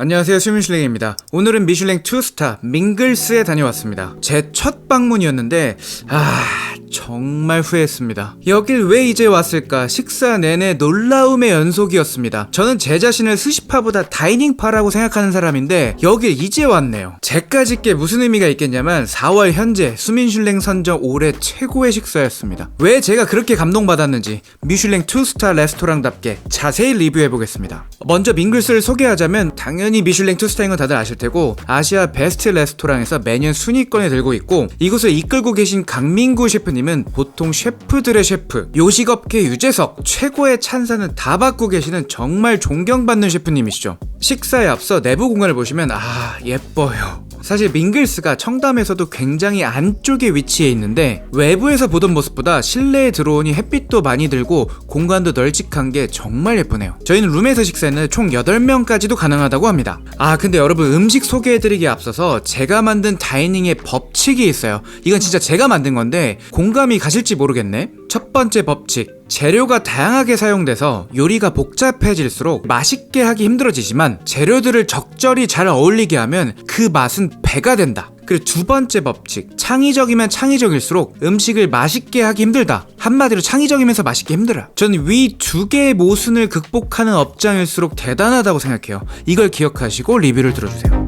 안녕하세요 수민슐랭입니다. 오늘은 미슐랭 2스타 밍글스에 다녀왔습니다. 제 첫 방문이었는데 아 정말 후회했습니다. 여길 왜 이제 왔을까 식사 내내 놀라움의 연속이었습니다. 저는 제 자신을 스시파보다 다이닝파라고 생각하는 사람인데 여길 이제 왔네요. 제까짓 게 무슨 의미가 있겠냐면 4월 현재 수민슐랭 선정 올해 최고의 식사였습니다. 왜 제가 그렇게 감동받았는지 미슐랭 2스타 레스토랑답게 자세히 리뷰해보겠습니다. 먼저 밍글스를 소개하자면 당연히 미슐랭 2스타인 건 다들 아실 테고 아시아 베스트 레스토랑에서 매년 순위권에 들고 있고 이곳을 이끌고 계신 강민구 셰프님은 보통 셰프들의 셰프 요식업계 유재석 최고의 찬사는 다 받고 계시는 정말 존경받는 셰프님이시죠. 식사에 앞서 내부 공간을 보시면 아 예뻐요 사실 밍글스가 청담에서도 굉장히 안쪽에 위치해 있는데 외부에서 보던 모습보다 실내에 들어오니 햇빛도 많이 들고 공간도 널찍한 게 정말 예쁘네요. 저희는 룸에서 식사는 총 8명까지도 가능하다고 합니다. 아 근데 여러분 음식 소개해드리기에 앞서서 제가 만든 다이닝의 법칙이 있어요. 이건 진짜 제가 만든 건데 공감이 가실지 모르겠네. 첫 번째 법칙. 재료가 다양하게 사용돼서 요리가 복잡해질수록 맛있게 하기 힘들어지지만 재료들을 적절히 잘 어울리게 하면 그 맛은 배가 된다. 그리고 두 번째 법칙. 창의적이면 창의적일수록 음식을 맛있게 하기 힘들다. 한마디로 창의적이면서 맛있게 힘들어요. 저는 위 두 개의 모순을 극복하는 업장일수록 대단하다고 생각해요. 이걸 기억하시고 리뷰를 들어주세요.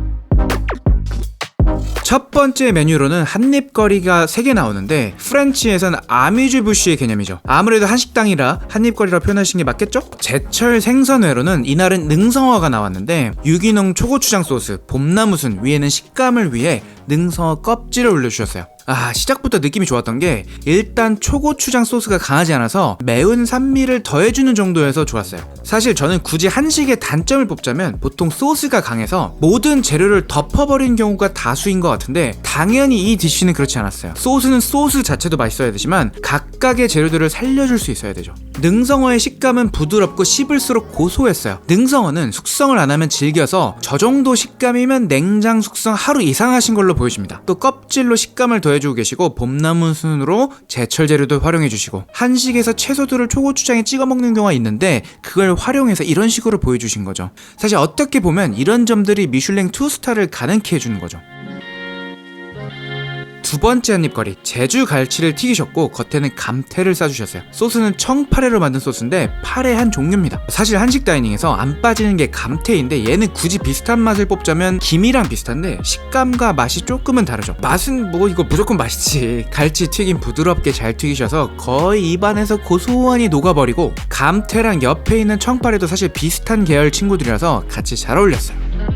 첫 번째 메뉴로는 한입거리가 3개 나오는데 프렌치에선 아뮤즈 부쉬의 개념이죠. 아무래도 한식당이라 한입거리라 표현하신 게 맞겠죠? 제철 생선회로는 이날은 능성어가 나왔는데 유기농 초고추장 소스, 봄나무순 위에는 식감을 위해 능성어 껍질을 올려주셨어요. 아 시작부터 느낌이 좋았던 게 일단 초고추장 소스가 강하지 않아서 매운 산미를 더해주는 정도여서 좋았어요. 사실 저는 굳이 한식의 단점을 뽑자면 보통 소스가 강해서 모든 재료를 덮어버린 경우가 다수인 것 같은데 당연히 이 디쉬는 그렇지 않았어요. 소스는 소스 자체도 맛있어야 되지만 각각의 재료들을 살려줄 수 있어야 되죠 능성어의 식감은 부드럽고 씹을수록 고소했어요 능성어는 숙성을 안 하면 질겨서 저 정도 식감이면 냉장 숙성 하루 이상 하신 걸로 보여집니다 또 껍질로 식감을 더해 해주고 계시고 봄나무 순으로 제철 재료도 활용해 주시고 한식에서 채소들을 초고추장에 찍어 먹는 경우가 있는데 그걸 활용해서 이런 식으로 보여주신 거죠. 사실 어떻게 보면 이런 점들이 미슐랭 2스타를 가능케 해주는 거죠. 두 번째 한입거리 제주 갈치를 튀기셨고 겉에는 감태를 싸주셨어요. 소스는 청파래로 만든 소스인데 파래 한 종류입니다. 사실 한식 다이닝에서 안 빠지는 게 감태인데 얘는 굳이 비슷한 맛을 뽑자면 김이랑 비슷한데 식감과 맛이 조금은 다르죠. 맛은 뭐 이거 무조건 맛있지. 갈치 튀김 부드럽게 잘 튀기셔서 거의 입안에서 고소하니 녹아버리고 감태랑 옆에 있는 청파래도 사실 비슷한 계열 친구들이라서 같이 잘 어울렸어요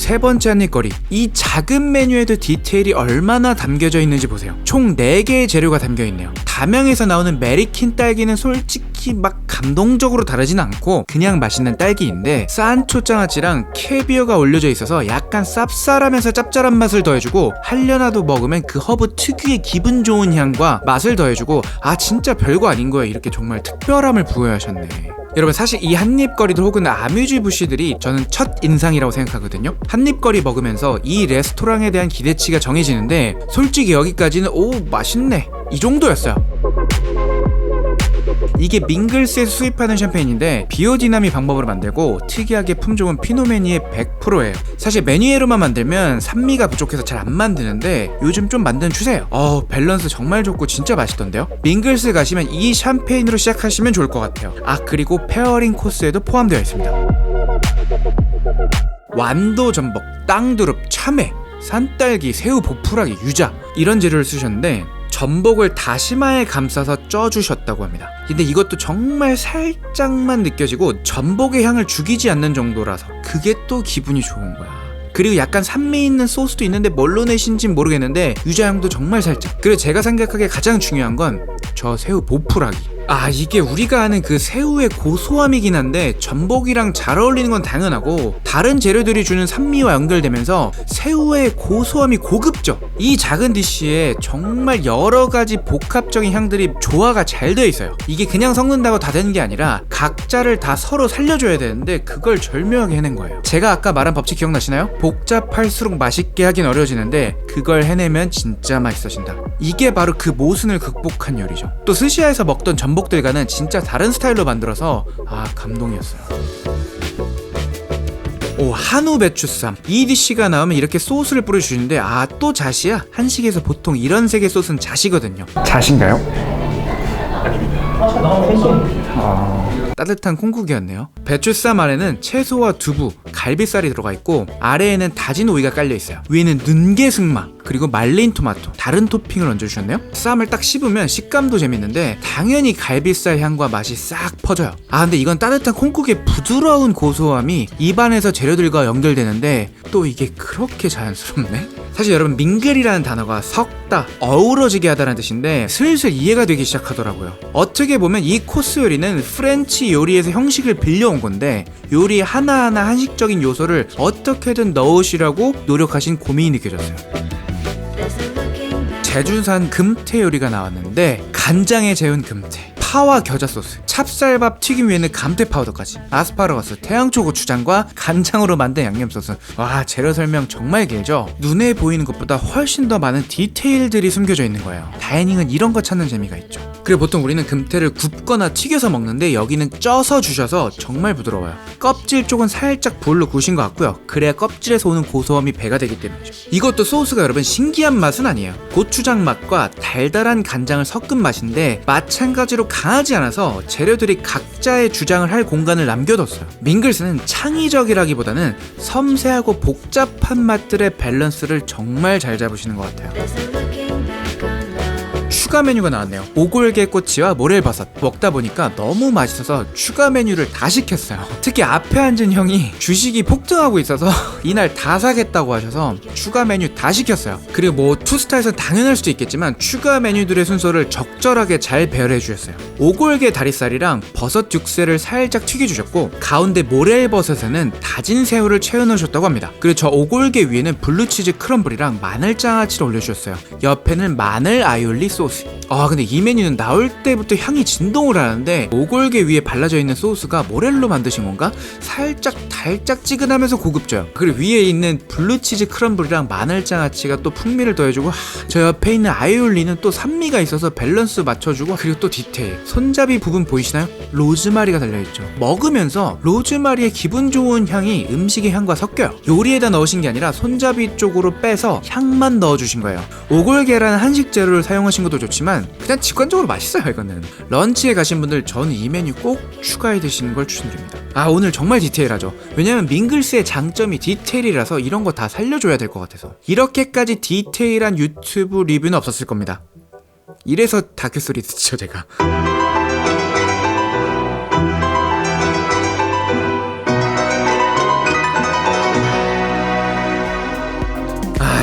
세 번째 한입거리. 이 작은 메뉴에도 디테일이 얼마나 담겨져 있는지 보세요. 총 4개의 재료가 담겨 있네요. 다명에서 나오는 메리킨 딸기는 솔직히 막 감동적으로 다르진 않고 그냥 맛있는 딸기인데 산초 장아찌랑 캐비어가 올려져 있어서 약간 쌉쌀하면서 짭짤한 맛을 더해주고 한려나도 먹으면 그 허브 특유의 기분 좋은 향과 맛을 더해주고 아 진짜 별거 아닌 거야. 이렇게 정말 특별함을 부여하셨네. 여러분 사실 이 한입거리들 혹은 아뮤즈 부시들이 저는 첫 인상이라고 생각하거든요. 한입거리 먹으면서 이 레스토랑에 대한 기대치가 정해지는데 솔직히 여기까지는 오 맛있네. 이 정도였어요 이게 밍글스에서 수입하는 샴페인인데 비오디나미 방법으로 만들고 특이하게 품종은 피노메니의 100%예요. 사실 메뉴에로만 만들면 산미가 부족해서 잘 안 만드는데 요즘 좀 만드는 추세예요. 어 밸런스 정말 좋고 진짜 맛있던데요. 밍글스 가시면 이 샴페인으로 시작하시면 좋을 것 같아요. 아 그리고 페어링 코스에도 포함되어 있습니다. 완도 전복, 땅두릅, 참외, 산딸기, 새우 보풀하기, 유자 이런 재료를 쓰셨는데 전복을 다시마에 감싸서 쪄주셨다고 합니다. 근데 이것도 정말 살짝만 느껴지고 전복의 향을 죽이지 않는 정도라서 그게 또 기분이 좋은 거야. 그리고 약간 산미 있는 소스도 있는데 뭘로 내신진 모르겠는데 유자향도 정말 살짝. 그리고 제가 생각하기에 가장 중요한 건 저 새우 보풀하기. 아 이게 우리가 아는 그 새우의 고소함이긴 한데 전복이랑 잘 어울리는 건 당연하고 다른 재료들이 주는 산미와 연결되면서 새우의 고소함이 고급져. 이 작은 디쉬에 정말 여러 가지 복합적인 향들이 조화가 잘 되어 있어요. 이게 그냥 섞는다고 다 되는 게 아니라 각자를 다 서로 살려줘야 되는데 그걸 절묘하게 해낸 거예요. 제가 아까 말한 법칙 기억나시나요? 복잡할수록 맛있게 하긴 어려워지는데 그걸 해내면 진짜 맛있어진다. 이게 바로 그 모순을 극복한 요리죠. 또 스시야에서 먹던 전복 전복들과는 진짜 다른 스타일로 만들어서 아 감동이었어요. 오 한우 배추쌈 EDC가 나오면 이렇게 소스를 뿌려주시는데 아 또 자시야? 한식에서 보통 이런 색의 소스는 자시거든요 자신가요? 따뜻한 콩국이었네요. 배추쌈 안에는 채소와 두부, 갈비살이 들어가 있고 아래에는 다진 오이가 깔려 있어요. 위에는 능게승마 그리고 말린 토마토, 다른 토핑을 얹어주셨네요. 쌈을 딱 씹으면 식감도 재밌는데 당연히 갈비살 향과 맛이 싹 퍼져요. 아 근데 이건 따뜻한 콩국의 부드러운 고소함이 입안에서 재료들과 연결되는데 또 이게 그렇게 자연스럽네. 사실 여러분 민글이라는 단어가 섞다, 어우러지게 하다는 뜻인데 슬슬 이해가 되기 시작하더라고요. 어떻게 보면 이 코스 요리는 프렌치 요리에서 형식을 빌려온 건데 요리 하나하나 한식적인 요소를 어떻게든 넣으시라고 노력하신 고민이 느껴졌어요. 제주산 금태 요리가 나왔는데 간장에 재운 금태 파와 겨자 소스 찹쌀밥 튀김 위에는 감태 파우더까지. 아스파라거스 태양초 고추장과 간장으로 만든 양념 소스. 와 재료 설명 정말 길죠? 눈에 보이는 것보다 훨씬 더 많은 디테일들이 숨겨져 있는 거예요. 다이닝은 이런 거 찾는 재미가 있죠. 그리고 보통 우리는 금태를 굽거나 튀겨서 먹는데 여기는 쪄서 주셔서 정말 부드러워요. 껍질 쪽은 살짝 불로 구우신 것 같고요. 그래야 껍질에서 오는 고소함이 배가 되기 때문이죠. 이것도 소스가 여러분 신기한 맛은 아니에요. 고추장 맛과 달달한 간장을 섞은 맛인데 마찬가지로 강하지 않아서 재료들이 각자의 주장을 할 공간을 남겨뒀어요. 밍글스는 창의적이라기보다는 섬세하고 복잡한 맛들의 밸런스를 정말 잘 잡으시는 것 같아요 추가 메뉴가 나왔네요. 오골개 꼬치와 모렐버섯 먹다 보니까 너무 맛있어서 추가 메뉴를 다 시켰어요. 특히 앞에 앉은 형이 주식이 폭등하고 있어서 이날 다 사겠다고 하셔서 추가 메뉴 다 시켰어요. 그리고 뭐 투스타에서 당연할 수도 있겠지만 추가 메뉴들의 순서를 적절하게 잘 배열해 주셨어요. 오골개 다리살이랑 버섯 육새를 살짝 튀겨 주셨고 가운데 모렐버섯에는 다진 새우를 채워 넣으셨다고 합니다. 그리고 저 오골개 위에는 블루치즈 크럼블이랑 마늘 장아찌를 올려주셨어요. 옆에는 마늘 아이올리 소스. 아 근데 이 메뉴는 나올 때부터 향이 진동을 하는데 오골개 위에 발라져 있는 소스가 모렐로 만드신 건가? 살짝 달짝지근하면서 고급져요. 그리고 위에 있는 블루치즈 크럼블이랑 마늘장아찌가 또 풍미를 더해주고 하, 저 옆에 있는 아이올리는 또 산미가 있어서 밸런스 맞춰주고 그리고 또 디테일 손잡이 부분 보이시나요? 로즈마리가 달려있죠. 먹으면서 로즈마리의 기분 좋은 향이 음식의 향과 섞여요. 요리에다 넣으신 게 아니라 손잡이 쪽으로 빼서 향만 넣어주신 거예요. 오골계라는 한식 재료를 사용하신 것도 좋 지만 그냥 직관적으로 맛있어요 이거는. 런치에 가신 분들 저는 이 메뉴 꼭 추가해 드시는 걸 추천드립니다. 아 오늘 정말 디테일하죠. 왜냐면 밍글스의 장점이 디테일이라서 이런 거 다 살려줘야 될 것 같아서 이렇게까지 디테일한 유튜브 리뷰는 없었을 겁니다. 이래서 다큐소리 듣죠 제가.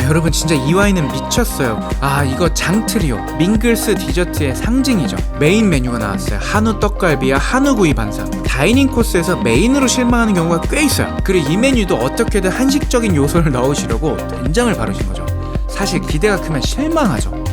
여러분 진짜 이 와인은 미쳤어요. 아 이거 장트리오. 밍글스 디저트의 상징이죠. 메인 메뉴가 나왔어요. 한우 떡갈비와 한우구이 반상 다이닝 코스에서 메인으로 실망하는 경우가 꽤 있어요. 그리고 이 메뉴도 어떻게든 한식적인 요소를 넣으시려고 된장을 바르신 거죠. 사실 기대가 크면 실망하죠